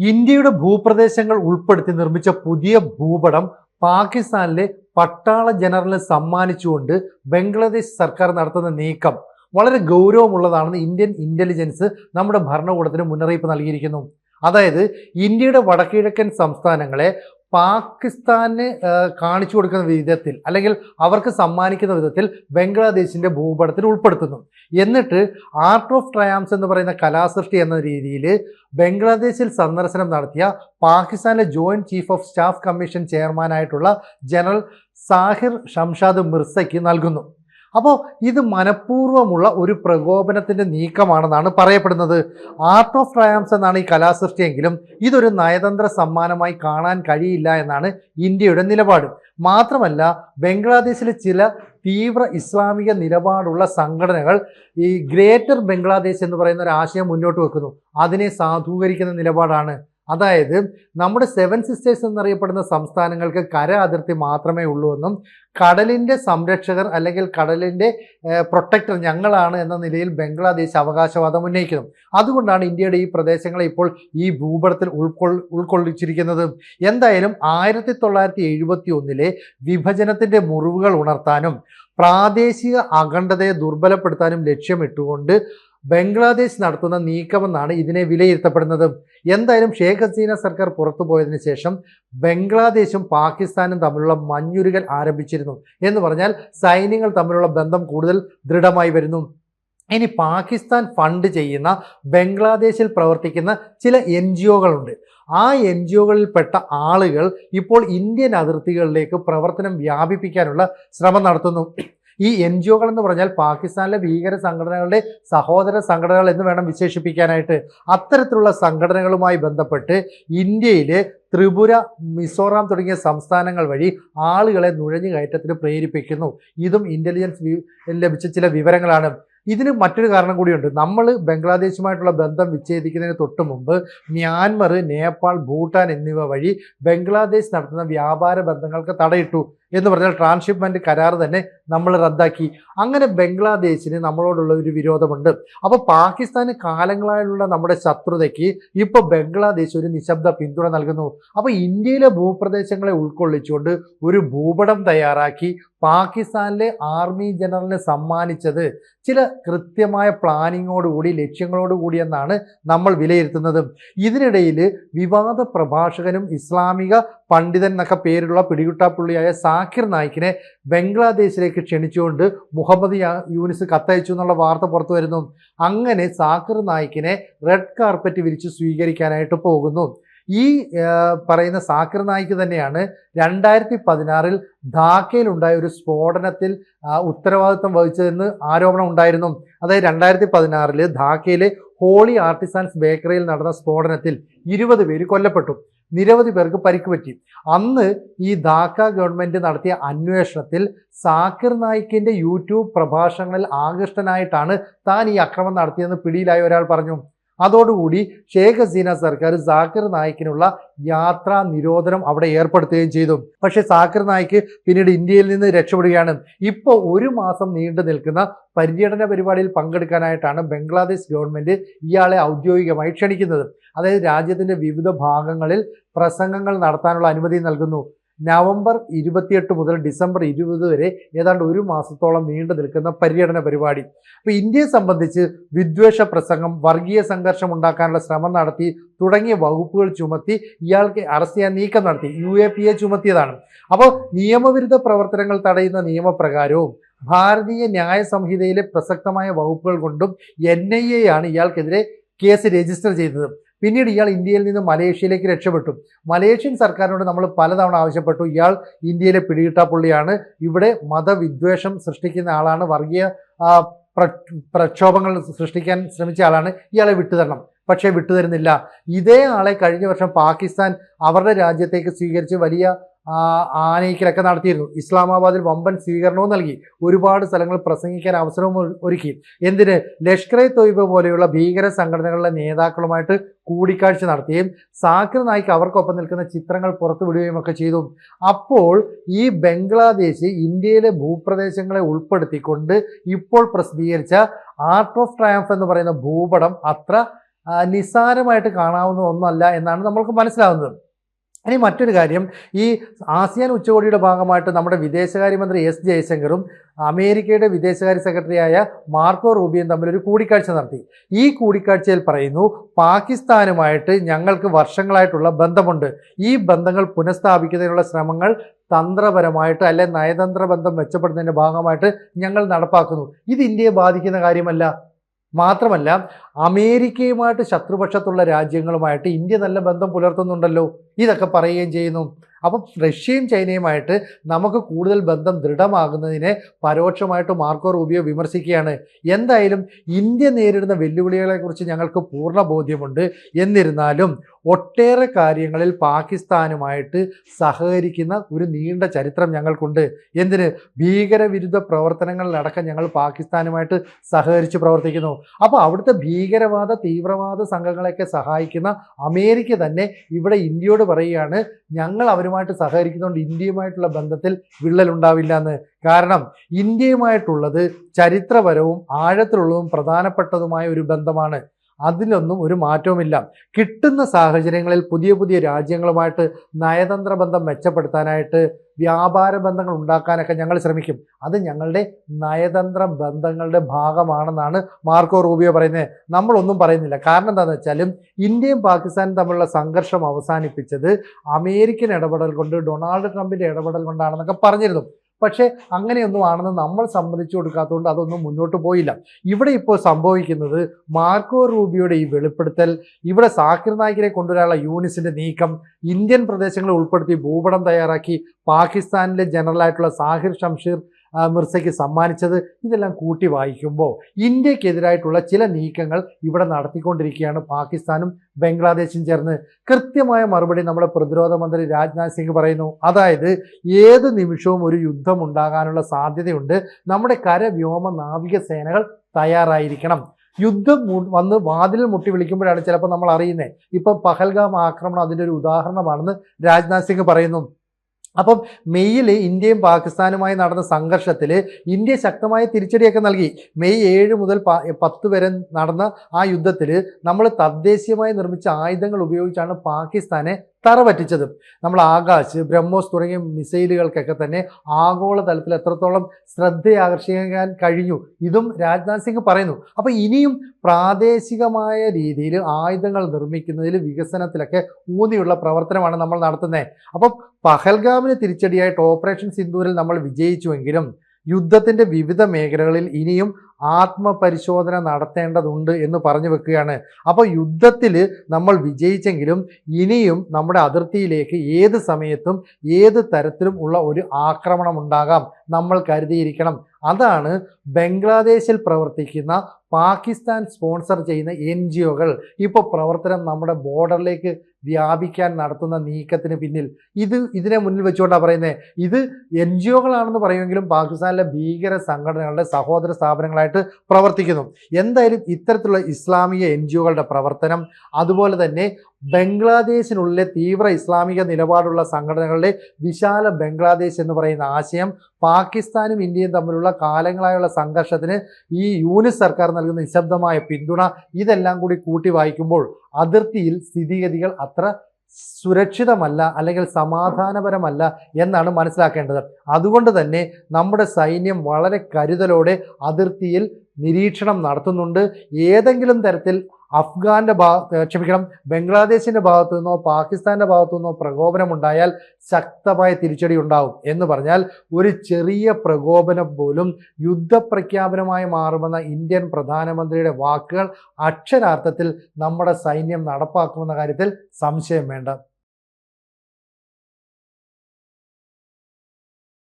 ഇന്ത്യയുടെ ഭൂപ്രദേശങ്ങൾ ഉൾപ്പെടുത്തി നിർമ്മിച്ച പുതിയ ഭൂപടം പാകിസ്ഥാനിലെ പട്ടാള ജനറലിന് സമ്മാനിച്ചുകൊണ്ട് ബംഗ്ലാദേശ് സർക്കാർ നടത്തുന്ന നീക്കം വളരെ ഗൗരവമുള്ളതാണെന്ന് ഇന്ത്യൻ ഇന്റലിജൻസ് നമ്മുടെ ഭരണകൂടത്തിന് മുന്നറിയിപ്പ് നൽകിയിരിക്കുന്നു. അതായത് ഇന്ത്യയുടെ വടക്കിഴക്കൻ സംസ്ഥാനങ്ങളെ പാകിസ്ഥാന് കാണിച്ചു കൊടുക്കുന്ന വിധത്തിൽ അല്ലെങ്കിൽ അവർക്ക് സമ്മാനിക്കുന്ന വിധത്തിൽ ബംഗ്ലാദേശിന്റെ ഭൂപടത്തിൽ ഉൾപ്പെടുത്തുന്നു. എന്നിട്ട് ആർട്ട് ഓഫ് ട്രയാംസ് എന്ന് പറയുന്ന കലാസൃഷ്ടി എന്ന രീതിയിൽ ബംഗ്ലാദേശിൽ സന്ദർശനം നടത്തിയ പാകിസ്ഥാനിലെ joint chief of staff commission ചെയർമാനായിട്ടുള്ള general Sahir Shamshad മിർസയ്ക്ക് നൽകുന്നു. അപ്പോൾ ഇത് മനഃപൂർവമുള്ള ഒരു പ്രകോപനത്തിന്റെ നീക്കമാണെന്നാണ് പറയപ്പെടുന്നത്. ആർട്ട് ഓഫ് ട്രയാംസ് എന്നാണ് ഈ കലാസൃഷ്ടിയെങ്കിലും ഇതൊരു നയതന്ത്ര സമ്മാനമായി കാണാൻ കഴിയില്ല എന്നാണ് ഇന്ത്യയുടെ നിലപാട്. മാത്രമല്ല ബംഗ്ലാദേശിലെ ചില തീവ്ര ഇസ്ലാമിക നിലപാടുള്ള സംഘടനകൾ ഈ ഗ്രേറ്റർ ബംഗ്ലാദേശ് എന്ന് പറയുന്ന ഒരു ആശയം മുന്നോട്ട് വെക്കുന്നു. അതിനെ സാധൂകരിക്കുന്ന നിലപാടാണ് അതായത് നമ്മുടെ സെവൻ സിസ്റ്റേഴ്സ് എന്നറിയപ്പെടുന്ന സംസ്ഥാനങ്ങൾക്ക് കര അതിർത്തി മാത്രമേ ഉള്ളൂ എന്നും കടലിന്റെ സംരക്ഷകർ അല്ലെങ്കിൽ കടലിന്റെ പ്രൊട്ടക്ടർ ഞങ്ങളാണ് എന്ന നിലയിൽ ബംഗ്ലാദേശ് അവകാശവാദം ഉന്നയിക്കുന്നു. അതുകൊണ്ടാണ് ഇന്ത്യയുടെ ഈ പ്രദേശങ്ങളെ ഇപ്പോൾ ഈ ഭൂപടത്തിൽ ഉൾക്കൊൾ ഉൾക്കൊള്ളിച്ചിരിക്കുന്നത്. എന്തായാലും ആയിരത്തി തൊള്ളായിരത്തി എഴുപത്തി ഒന്നിലെ വിഭജനത്തിന്റെ മുറിവുകൾ ഉണർത്താനും പ്രാദേശിക അഖണ്ഡതയെ ദുർബലപ്പെടുത്താനും ലക്ഷ്യമിട്ടുകൊണ്ട് ബംഗ്ലാദേശ് നടത്തുന്ന നീക്കമെന്നാണ് ഇതിനെ വിലയിരുത്തപ്പെടുന്നത്. എന്തായാലും ഷേഖ് ഹസീന സർക്കാർ പുറത്തു പോയതിനു ശേഷം ബംഗ്ലാദേശും പാകിസ്ഥാനും തമ്മിലുള്ള മഞ്ഞുരുകൽ ആരംഭിച്ചിരുന്നു. എന്ന് പറഞ്ഞാൽ സൈന്യങ്ങൾ തമ്മിലുള്ള ബന്ധം കൂടുതൽ ദൃഢമായി വരുന്നു. ഇനി പാകിസ്ഥാൻ ഫണ്ട് ചെയ്യുന്ന ബംഗ്ലാദേശിൽ പ്രവർത്തിക്കുന്ന ചില എൻ ജി ഒകളുണ്ട് ആ എൻ ജി ഒകളിൽപ്പെട്ട ആളുകൾ ഇപ്പോൾ ഇന്ത്യൻ അതിർത്തികളിലേക്ക് പ്രവർത്തനം വ്യാപിപ്പിക്കാനുള്ള ശ്രമം നടത്തുന്നു. ഈ എൻ ജി ഒകൾ എന്ന് പറഞ്ഞാൽ പാകിസ്ഥാനിലെ ഭീകര സംഘടനകളുടെ സഹോദര സംഘടനകൾ എന്ന് വേണം വിശേഷിപ്പിക്കാനായിട്ട്. അത്തരത്തിലുള്ള സംഘടനകളുമായി ബന്ധപ്പെട്ട് ഇന്ത്യയിലെ ത്രിപുര മിസോറാം തുടങ്ങിയ സംസ്ഥാനങ്ങൾ വഴി ആളുകളെ നുഴഞ്ഞു കയറ്റത്തിന് പ്രേരിപ്പിക്കുന്നു. ഇതും ഇന്റലിജൻസ് വി- ലഭിച്ച ചില വിവരങ്ങളാണ്. ഇതിന് മറ്റൊരു കാരണം കൂടിയുണ്ട്. നമ്മൾ ബംഗ്ലാദേശുമായിട്ടുള്ള ബന്ധം വിച്ഛേദിക്കുന്നതിന് തൊട്ട് മുമ്പ് മ്യാൻമർ നേപ്പാൾ ഭൂട്ടാൻ എന്നിവ വഴി ബംഗ്ലാദേശ് നടത്തുന്ന വ്യാപാര ബന്ധങ്ങൾക്ക് തടയിട്ടു. എന്ന് പറഞ്ഞാൽ ട്രാൻസ്ഷിപ്മെന്റ് കരാർ തന്നെ നമ്മൾ റദ്ദാക്കി. അങ്ങനെ ബംഗ്ലാദേശിന് നമ്മളോടുള്ള ഒരു വിരോധമുണ്ട്. അപ്പോൾ പാകിസ്ഥാന് കാലങ്ങളായുള്ള നമ്മുടെ ശത്രുതയ്ക്ക് ഇപ്പോൾ ബംഗ്ലാദേശ് ഒരു നിശബ്ദ പിന്തുണ നൽകുന്നു. അപ്പോൾ ഇന്ത്യയിലെ ഭൂപ്രദേശങ്ങളെ ഉൾക്കൊള്ളിച്ചുകൊണ്ട് ഒരു ഭൂപടം തയ്യാറാക്കി പാകിസ്ഥാനിലെ ആർമി ജനറലിനെ സമ്മാനിച്ചത് ചില കൃത്യമായ പ്ലാനിങ്ങോടുകൂടി ലക്ഷ്യങ്ങളോടുകൂടി എന്നാണ് നമ്മൾ വിലയിരുത്തുന്നത്. ഇതിനിടയിൽ വിവാദ പ്രഭാഷകനും ഇസ്ലാമിക പണ്ഡിതൻ എന്നൊക്കെ പേരുള്ള പിടികുട്ടാപ്പുള്ളിയായ സാക്കിർ നായിക്കിനെ ബംഗ്ലാദേശിലേക്ക് ക്ഷണിച്ചുകൊണ്ട് മുഹമ്മദ് യൂനിസ് കത്തയച്ചു എന്നുള്ള വാർത്ത പുറത്തു വരുന്നു. അങ്ങനെ സാക്കിർ നായിക്കിനെ റെഡ് കാർപ്പറ്റ് വിരിച്ച് സ്വീകരിക്കാനായിട്ട് പോകുന്നു. ഈ പറയുന്ന സാക്കിർ നായിക്ക് തന്നെയാണ് രണ്ടായിരത്തി പതിനാറിൽ ധാക്കയിലുണ്ടായ ഒരു സ്ഫോടനത്തിൽ ഉത്തരവാദിത്വം വഹിച്ചതെന്ന് ആരോപണം ഉണ്ടായിരുന്നു. അതായത് രണ്ടായിരത്തി പതിനാറിൽ ധാക്കയിലെ ഹോളി ആർട്ടിസാൻസ് ബേക്കറിയിൽ നടന്ന സ്ഫോടനത്തിൽ ഇരുപത് പേര് കൊല്ലപ്പെട്ടു. നിരവധി പേർക്ക് പരിക്ക് പറ്റി. അന്ന് ഈ ധാക്ക ഗവൺമെന്റ് നടത്തിയ അന്വേഷണത്തിൽ സാക്കിർ നായിക്കിന്റെ യൂട്യൂബ് പ്രഭാഷണങ്ങളിൽ ആകൃഷ്ടനായിട്ടാണ് താൻ ഈ അക്രമം നടത്തിയെന്ന് പിടിയിലായ ഒരാൾ പറഞ്ഞു. അതോടുകൂടി ഷേഖ് ഹസീന സർക്കാർ സാക്കിർ നായിക്കിനുള്ള യാത്രാ നിരോധനം അവിടെ ഏർപ്പെടുത്തുകയും ചെയ്തു. പക്ഷേ സാക്കിർ നായിക്ക് പിന്നീട് ഇന്ത്യയിൽ നിന്ന് രക്ഷപ്പെടുകയാണ്. ഇപ്പോൾ ഒരു മാസം നീണ്ടു നിൽക്കുന്ന പര്യടന പരിപാടിയിൽ പങ്കെടുക്കാനായിട്ടാണ് ബംഗ്ലാദേശ് ഗവൺമെന്റ് ഇയാളെ ഔദ്യോഗികമായി ക്ഷണിക്കുന്നത്. അതായത് രാജ്യത്തിന്റെ വിവിധ ഭാഗങ്ങളിൽ പ്രസംഗങ്ങൾ നടത്താനുള്ള അനുമതി നൽകുന്നു. നവംബർ ഇരുപത്തിയെട്ട് മുതൽ ഡിസംബർ ഇരുപത് വരെ ഏതാണ്ട് ഒരു മാസത്തോളം നീണ്ടു നിൽക്കുന്ന പര്യടന പരിപാടി. അപ്പോൾ ഇന്ത്യയെ സംബന്ധിച്ച് വിദ്വേഷ പ്രസംഗം വർഗീയ സംഘർഷം ഉണ്ടാക്കാനുള്ള ശ്രമം നടത്തി തുടങ്ങിയ വകുപ്പുകൾ ചുമത്തി ഇയാൾക്ക് അറസ്റ്റ് ചെയ്യാൻ നീക്കം നടത്തി. യു എ പി എ ചുമത്തിയതാണ്. അപ്പോൾ നിയമവിരുദ്ധ പ്രവർത്തനങ്ങൾ തടയുന്ന നിയമപ്രകാരവും ഭാരതീയ ന്യായ സംഹിതയിലെ പ്രസക്തമായ വകുപ്പുകൾ കൊണ്ടും എൻ ഐ എ ആണ് ഇയാൾക്കെതിരെ കേസ് രജിസ്റ്റർ ചെയ്തത്. പിന്നീട് ഇയാൾ ഇന്ത്യയിൽ നിന്ന് മലേഷ്യയിലേക്ക് രക്ഷപ്പെട്ടു. മലേഷ്യൻ സർക്കാരിനോട് നമ്മൾ പലതവണ ആവശ്യപ്പെട്ടു. ഇയാൾ ഇന്ത്യയിലെ പിടികിട്ടാപ്പുള്ളിയാണ് ഇവിടെ മതവിദ്വേഷം സൃഷ്ടിക്കുന്ന ആളാണ്. വർഗീയ പ്രക്ഷോഭങ്ങൾ സൃഷ്ടിക്കാൻ ശ്രമിച്ച ആളാണ്. ഇയാളെ വിട്ടുതരണം. പക്ഷേ വിട്ടുതരുന്നില്ല. ഇതേ ആളെ കഴിഞ്ഞ വർഷം പാകിസ്ഥാൻ അവരുടെ രാജ്യത്തേക്ക് സ്വീകരിച്ച് വലിയ ആനയിക്കലൊക്കെ നടത്തിയിരുന്നു. ഇസ്ലാമാബാദിൽ വമ്പൻ സ്വീകരണവും നൽകി. ഒരുപാട് സ്ഥലങ്ങൾ പ്രസംഗിക്കാൻ അവസരവും ഒരുക്കി. എന്തിന്? ലഷ്കർ എ തൊയ്ബ പോലെയുള്ള ഭീകര സംഘടനകളുടെ നേതാക്കളുമായിട്ട് കൂടിക്കാഴ്ച നടത്തുകയും സാക്കിർ നായിക്ക് അവർക്കൊപ്പം നിൽക്കുന്ന ചിത്രങ്ങൾ പുറത്തുവിടുകയും ഒക്കെ ചെയ്തു. അപ്പോൾ ഈ ബംഗ്ലാദേശ് ഇന്ത്യയിലെ ഭൂപ്രദേശങ്ങളെ ഉൾപ്പെടുത്തിക്കൊണ്ട് ഇപ്പോൾ പ്രസിദ്ധീകരിച്ച ആർട്ട് ഓഫ് ട്രയംഫ് എന്ന് പറയുന്ന ഭൂപടം അത്ര നിസ്സാരമായിട്ട് കാണാവുന്ന ഒന്നല്ല എന്നാണ് നമ്മൾക്ക് മനസ്സിലാവുന്നത്. ഇനി മറ്റൊരു കാര്യം ഈ ആസിയാൻ ഉച്ചകോടിയുടെ ഭാഗമായിട്ട് നമ്മുടെ വിദേശകാര്യമന്ത്രി എസ് ജയശങ്കറും അമേരിക്കയുടെ വിദേശകാര്യ സെക്രട്ടറിയായ മാർക്കോ റൂബിയും തമ്മിൽ ഒരു കൂടിക്കാഴ്ച നടത്തി. ഈ കൂടിക്കാഴ്ചയിൽ പറയുന്നു പാകിസ്ഥാനുമായിട്ട് ഞങ്ങൾക്ക് വർഷങ്ങളായിട്ടുള്ള ബന്ധമുണ്ട്. ഈ ബന്ധങ്ങൾ പുനഃസ്ഥാപിക്കുന്നതിനുള്ള ശ്രമങ്ങൾ തന്ത്രപരമായിട്ട് അല്ലെ നയതന്ത്ര ബന്ധം മെച്ചപ്പെടുന്നതിന്റെ ഭാഗമായിട്ട് ഞങ്ങൾ നടപ്പാക്കുന്നു. ഇത് ഇന്ത്യയെ ബാധിക്കുന്ന കാര്യമല്ല. മാത്രമല്ല അമേരിക്കയുമായിട്ട് ശത്രുപക്ഷത്തുള്ള രാജ്യങ്ങളുമായിട്ട് ഇന്ത്യ നല്ല ബന്ധം പുലർത്തുന്നുണ്ടല്ലോ. ഇതൊക്കെ പറയുകയും ചെയ്യുന്നു. അപ്പം റഷ്യയും ചൈനയുമായിട്ട് നമുക്ക് കൂടുതൽ ബന്ധം ദൃഢമാകുന്നതിനെ പരോക്ഷമായിട്ട് മാർക്കോ റൂബിയോ വിമർശിക്കുകയാണ്. എന്തായാലും ഇന്ത്യ നേരിടുന്ന വെല്ലുവിളികളെക്കുറിച്ച് ഞങ്ങൾക്ക് പൂർണ ബോധ്യമുണ്ട്. എന്നിരുന്നാലും ഒട്ടേറെ കാര്യങ്ങളിൽ പാകിസ്ഥാനുമായിട്ട് സഹകരിക്കുന്ന ഒരു നീണ്ട ചരിത്രം ഞങ്ങൾക്കുണ്ട്. എന്തിന്? ഭീകരവിരുദ്ധ പ്രവർത്തനങ്ങളിലടക്കം ഞങ്ങൾ പാകിസ്ഥാനുമായിട്ട് സഹകരിച്ച് പ്രവർത്തിക്കുന്നു. അപ്പോൾ അവിടുത്തെ ഭീകരവാദ തീവ്രവാദ സംഘങ്ങളെയൊക്കെ സഹായിക്കുന്ന അമേരിക്ക തന്നെ ഇവിടെ ഇന്ത്യയോട് പറയുകയാണ് ഞങ്ങൾ അവരുമായിട്ട് സഹകരിക്കുന്നതുകൊണ്ട് ഇന്ത്യയുമായിട്ടുള്ള ബന്ധത്തിൽ വിള്ളലുണ്ടാവില്ല എന്ന്. കാരണം ഇന്ത്യയുമായിട്ടുള്ളത് ചരിത്രപരവും ആഴത്തിലുള്ളതും പ്രധാനപ്പെട്ടതുമായ ഒരു ബന്ധമാണ്. അതിലൊന്നും ഒരു മാറ്റവുമില്ല. കിട്ടുന്ന സാഹചര്യങ്ങളിൽ പുതിയ പുതിയ രാജ്യങ്ങളുമായിട്ട് നയതന്ത്ര ബന്ധം മെച്ചപ്പെടുത്താനായിട്ട് വ്യാപാര ബന്ധങ്ങൾ ഉണ്ടാക്കാനൊക്കെ ഞങ്ങൾ ശ്രമിക്കും. അത് ഞങ്ങളുടെ നയതന്ത്ര ബന്ധങ്ങളുടെ ഭാഗമാണെന്നാണ് മാർക്കോ റൂബിയോ പറയുന്നത്. നമ്മളൊന്നും പറയുന്നില്ല. കാരണം എന്താണെന്ന് വെച്ചാലും ഇന്ത്യയും പാകിസ്ഥാനും തമ്മിലുള്ള സംഘർഷം അവസാനിപ്പിച്ചത് അമേരിക്കൻ ഇടപെടൽ കൊണ്ട് ഡൊണാൾഡ് ട്രംപിന്റെ ഇടപെടൽ കൊണ്ടാണെന്നൊക്കെ പറഞ്ഞിരുന്നു. പക്ഷേ അങ്ങനെയൊന്നും ആണെന്ന് നമ്മൾ സമ്മതിച്ചു കൊടുക്കാത്തതുകൊണ്ട് അതൊന്നും മുന്നോട്ട് പോയില്ല. ഇവിടെ ഇപ്പോൾ സംഭവിക്കുന്നത് മാർക്കോ റൂബിയോയുടെ ഈ വെളിപ്പെടുത്തൽ ഇവിടെ സാക്കിർ നായിക്കിനെ കൊണ്ടുവരാനുള്ള യൂണിസിന്റെ നീക്കം ഇന്ത്യൻ പ്രദേശങ്ങളെ ഉൾപ്പെടുത്തി ഭൂപടം തയ്യാറാക്കി പാകിസ്ഥാനിലെ ജനറലായിട്ടുള്ള സാഹിർ ഷംഷീർ മിർസയ്ക്ക് സമ്മാനിച്ചത് ഇതെല്ലാം കൂട്ടി വായിക്കുമ്പോൾ ഇന്ത്യക്കെതിരായിട്ടുള്ള ചില നീക്കങ്ങൾ ഇവിടെ നടത്തിക്കൊണ്ടിരിക്കുകയാണ്. പാകിസ്ഥാനും ബംഗ്ലാദേശും ചേർന്ന് കൃത്യമായ മറുപടി നമ്മുടെ പ്രതിരോധ മന്ത്രി രാജ്നാഥ് സിംഗ് പറയുന്നു. അതായത് ഏത് നിമിഷവും ഒരു യുദ്ധം ഉണ്ടാകാനുള്ള സാധ്യതയുണ്ട്. നമ്മുടെ കര വ്യോമ നാവിക സേനകൾ തയ്യാറായിരിക്കണം. യുദ്ധം വന്ന് വാതിലിൽ മുട്ടി വിളിക്കുമ്പോഴാണ് ചിലപ്പോൾ നമ്മൾ അറിയുന്നത്. ഇപ്പം പഹൽഗാം ആക്രമണം അതിന്റെ ഒരു ഉദാഹരണമാണെന്ന് രാജ്നാഥ് സിംഗ് പറയുന്നു. അപ്പം മെയ്യിൽ ഇന്ത്യയും പാകിസ്ഥാനുമായി നടന്ന സംഘർഷത്തിൽ ഇന്ത്യ ശക്തമായ തിരിച്ചടിയൊക്കെ നൽകി. മെയ് ഏഴ് മുതൽ പത്ത് വരെ നടന്ന ആ യുദ്ധത്തിൽ നമ്മൾ തദ്ദേശീയമായി നിർമ്മിച്ച ആയുധങ്ങൾ ഉപയോഗിച്ചാണ് പാകിസ്ഥാനെ തറപറ്റിച്ചത് നമ്മൾ ആകാശ് ബ്രഹ്മോസ് തുടങ്ങിയ മിസൈലുകൾക്കൊക്കെ തന്നെ ആഗോള തലത്തിൽ എത്രത്തോളം ശ്രദ്ധയാകർഷിക്കാൻ കഴിഞ്ഞു. ഇതും രാജ്നാഥ് സിംഗ് പറയുന്നു. അപ്പോൾ ഇനിയും പ്രാദേശികമായ രീതിയിൽ ആയുധങ്ങൾ നിർമ്മിക്കുന്നതിൽ വികസനത്തിലൊക്കെ ഊന്നിയുള്ള പ്രവർത്തനമാണ് നമ്മൾ നടത്തുന്നത് അപ്പം പഹൽഗാമിന് തിരിച്ചടിയായിട്ട് ഓപ്പറേഷൻ സിന്ദൂരിൽ നമ്മൾ വിജയിച്ചുവെങ്കിലും യുദ്ധത്തിന്റെ വിവിധ മേഖലകളിൽ ഇനിയും ആത്മപരിശോധന നടത്തേണ്ടതുണ്ട് എന്ന് പറഞ്ഞു വെക്കുകയാണ്. അപ്പോൾ യുദ്ധത്തിൽ നമ്മൾ വിജയിച്ചെങ്കിലും ഇനിയും നമ്മുടെ അതിർത്തിയിലേക്ക് ഏത് സമയത്തും ഏത് തരത്തിലും ഉള്ള ഒരു ആക്രമണം ഉണ്ടാകാം നമ്മൾ കരുതിയിരിക്കണം. അതാണ് ബംഗ്ലാദേശിൽ പ്രവർത്തിക്കുന്ന പാകിസ്ഥാൻ സ്പോൺസർ ചെയ്യുന്ന എൻ ജി ഒകൾ ഇപ്പോൾ പ്രവർത്തനം നമ്മുടെ ബോർഡറിലേക്ക് വ്യാപിക്കാൻ നടത്തുന്ന നീക്കത്തിന് പിന്നിൽ. ഇത് ഇതിനെ മുന്നിൽ വെച്ചുകൊണ്ടാണ് പറയുന്നത് ഇത് എൻ ജി ഒകളാണെന്ന് പറയുമെങ്കിലും പാകിസ്ഥാനിലെ ഭീകര സംഘടനകളുടെ സഹോദര സ്ഥാപനങ്ങളായിട്ട് പ്രവർത്തിക്കുന്നു. എന്തായാലും ഇത്തരത്തിലുള്ള ഇസ്ലാമിക എൻ ജി പ്രവർത്തനം അതുപോലെ തന്നെ ബംഗ്ലാദേശിനുള്ളിലെ തീവ്ര ഇസ്ലാമിക നിലപാടുള്ള സംഘടനകളുടെ വിശാല ബംഗ്ലാദേശ് എന്ന് പറയുന്ന ആശയം പാകിസ്ഥാനും ഇന്ത്യയും തമ്മിലുള്ള കാലങ്ങളായുള്ള സംഘർഷത്തിന് ഈ യൂനിസ് സർക്കാർ നൽകുന്ന നിശബ്ദമായ പിന്തുണ ഇതെല്ലാം കൂടി കൂട്ടി വായിക്കുമ്പോൾ അതിർത്തിയിൽ സ്ഥിതിഗതികൾ അത്ര സുരക്ഷിതമല്ല അല്ലെങ്കിൽ സമാധാനപരമല്ല എന്നാണ് മനസ്സിലാക്കേണ്ടത്. അതുകൊണ്ട് തന്നെ നമ്മുടെ സൈന്യം വളരെ കരുതലോടെ അതിർത്തിയിൽ നിരീക്ഷണം നടത്തുന്നുണ്ട്. ഏതെങ്കിലും തരത്തിൽ അഫ്ഗാന്റെ ഭാഗ ക്ഷമിക്കണം ബംഗ്ലാദേശിന്റെ ഭാഗത്തു നിന്നോ പാകിസ്ഥാന്റെ ഭാഗത്തു നിന്നോ പ്രകോപനമുണ്ടായാൽ ശക്തമായ തിരിച്ചടി ഉണ്ടാവും എന്ന് പറഞ്ഞാൽ ഒരു ചെറിയ പ്രകോപനം പോലും യുദ്ധപ്രഖ്യാപനമായി മാറുമെന്ന ഇന്ത്യൻ പ്രധാനമന്ത്രിയുടെ വാക്കുകൾ അക്ഷരാർത്ഥത്തിൽ നമ്മുടെ സൈന്യം നടപ്പാക്കുമെന്ന കാര്യത്തിൽ സംശയം വേണ്ട.